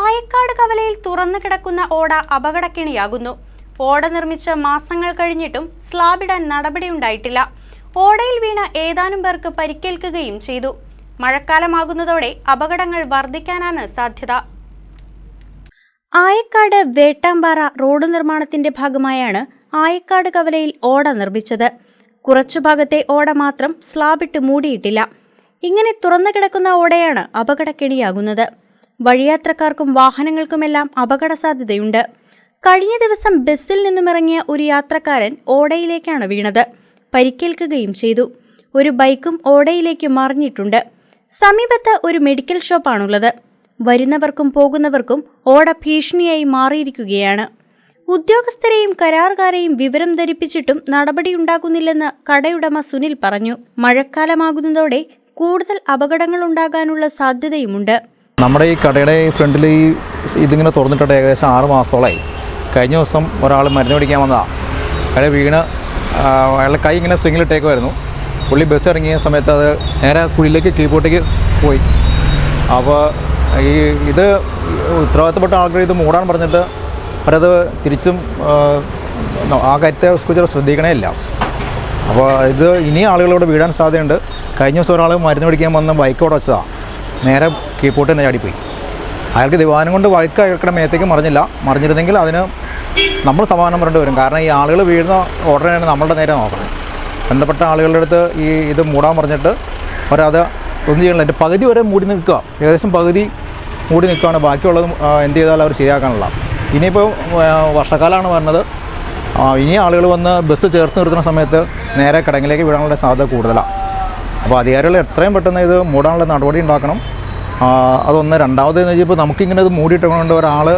ആയക്കാട് കവലയിൽ തുറന്നു കിടക്കുന്ന ഓട അപകടക്കിണിയാകുന്നു. ഓട നിർമ്മിച്ച മാസങ്ങൾ കഴിഞ്ഞിട്ടും സ്ലാബിടാൻ നടപടിയുണ്ടായിട്ടില്ല. ഓടയിൽ വീണ ഏതാനും പേർക്ക് പരിക്കേൽക്കുകയും ചെയ്തു. മഴക്കാലമാകുന്നതോടെ അപകടങ്ങൾ വർദ്ധിക്കാനാണ് സാധ്യത. ആയക്കാട് വേട്ടാമ്പാറ റോഡ് നിർമ്മാണത്തിന്റെ ഭാഗമായാണ് ആയക്കാട് കവലയിൽ ഓട നിർമ്മിച്ചത്. കുറച്ചു ഭാഗത്തെ ഓട മാത്രം സ്ലാബിട്ട് മൂടിയിട്ടില്ല. ഇങ്ങനെ തുറന്നു കിടക്കുന്ന ഓടയാണ് അപകടക്കെണിയാകുന്നത്. വഴിയാത്രക്കാർക്കും വാഹനങ്ങൾക്കുമെല്ലാം അപകട സാധ്യതയുണ്ട് കഴിഞ്ഞ ദിവസം ബസ്സിൽ നിന്നുമിറങ്ങിയ ഒരു യാത്രക്കാരൻ ഓടയിലേക്കാണ് വീണത്. പരിക്കേൽക്കുകയും ചെയ്തു. ഒരു ബൈക്കും ഓടയിലേക്ക് മറിഞ്ഞിട്ടുണ്ട്. സമീപത്ത് ഒരു മെഡിക്കൽ ഷോപ്പാണുള്ളത്. വരുന്നവർക്കും പോകുന്നവർക്കും ഓട ഭീഷണിയായി മാറിയിരിക്കുകയാണ്. ഉദ്യോഗസ്ഥരെയും കരാറുകാരെയും വിവരം ധരിപ്പിച്ചിട്ടും നടപടിയുണ്ടാകുന്നില്ലെന്ന് കടയുടമ സുനിൽ പറഞ്ഞു. മഴക്കാലമാകുന്നതോടെ കൂടുതൽ അപകടങ്ങൾ ഉണ്ടാകാനുള്ള സാധ്യതയുമുണ്ട്. നമ്മുടെ ഈ കടയുടെ ഫ്രണ്ടിൽ ഈ ഇതിങ്ങനെ തുറന്നിട്ടുണ്ട് ഏകദേശം ആറ് മാസത്തോളമായി കഴിഞ്ഞ ദിവസം ഒരാൾ മരുന്ന് പിടിക്കാൻ വന്നതാണ് അയാൾ വീണ് അയാളുടെ കൈ ഇങ്ങനെ സ്വിങ്ങിലിട്ടേക്കുമായിരുന്നു പുള്ളി ബസ് ഇറങ്ങിയ സമയത്ത് അത് നേരെ കുഴിയിലേക്ക് കീബോർഡിലേക്ക് പോയി. അപ്പോൾ ഈ ഇത് ഉത്തരവാദിത്തപ്പെട്ട ആൾക്കാർ ഇത് മൂടാൻ പറഞ്ഞിട്ട് അവരത് തിരിച്ചും ആ, കാര്യത്തെ കുറിച്ച് ശ്രദ്ധിക്കണേ ഇല്ല. അപ്പോൾ ഇത് ഇനി ആളുകളോട് വീഴാൻ സാധ്യതയുണ്ട്. കഴിഞ്ഞ ദിവസം ഒരാൾ മരുന്ന് പിടിക്കാൻ വന്ന് ബൈക്ക് അവിടെ വെച്ചതാണ് നേരെ കീപ്പോട്ട് തന്നെ ചാടിപ്പോയി. അയാൾക്ക് ദിവാനം കൊണ്ട് വഴുക്ക് അയാൾക്കുടെ മേത്തേക്ക് മറിഞ്ഞില്ല. മറിഞ്ഞിരുന്നെങ്കിൽ അതിന് നമ്മൾ സമാധാനം പറയേണ്ടി വരും. കാരണം ഈ ആളുകൾ വീഴുന്ന ഉടനെയാണ് നമ്മളുടെ നേരെ നോക്കുന്നത് ബന്ധപ്പെട്ട ആളുകളുടെ അടുത്ത് ഈ ഇത് മൂടാൻ പറഞ്ഞിട്ട് അവരത് ഒന്നും ചെയ്യണില്ല. എന്റെ പകുതി വരെ മൂടി നിൽക്കുക. ഏകദേശം പകുതി മൂടി നിൽക്കുകയാണ്. ബാക്കിയുള്ളത് എന്ത് ചെയ്താലും അവർ ശരിയാക്കാനുള്ള. ഇനിയിപ്പോൾ വർഷക്കാലമാണ് വരുന്നത്. ഇനി ആളുകൾ വന്ന് ബസ് ചേർത്ത് നിർത്തുന്ന സമയത്ത് നേരെ കിടങ്ങിലേക്ക് വിടാനുള്ള സാധ്യത കൂടുതലാണ്. അപ്പോൾ അധികാരികൾ എത്രയും പെട്ടെന്ന് ഇത് മൂടാനുള്ള നടപടി ഉണ്ടാക്കണം. അതൊന്ന് രണ്ടാമത് എന്ന് ഇപ്പോൾ നമുക്കിങ്ങനെ ഇത് മൂടിയിട്ടുകൊണ്ട് ഒരാൾ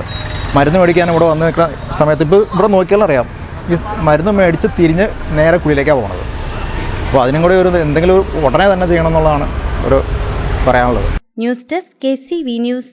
മരുന്ന് മേടിക്കാൻ ഇവിടെ വന്ന് നിൽക്കുന്ന സമയത്ത് ഇപ്പോൾ ഇവിടെ നോക്കിയാൽ അറിയാം. ഈ മരുന്ന് മേടിച്ച് തിരിഞ്ഞ് നേരെ കുഴിയിലേക്കാണ് പോകുന്നത് അപ്പോൾ അതിനും കൂടി ഒരു എന്തെങ്കിലും ഉടനെ തന്നെ ചെയ്യണം എന്നുള്ളതാണ് ഒരു പറയാനുള്ളത്. News desk K C V news.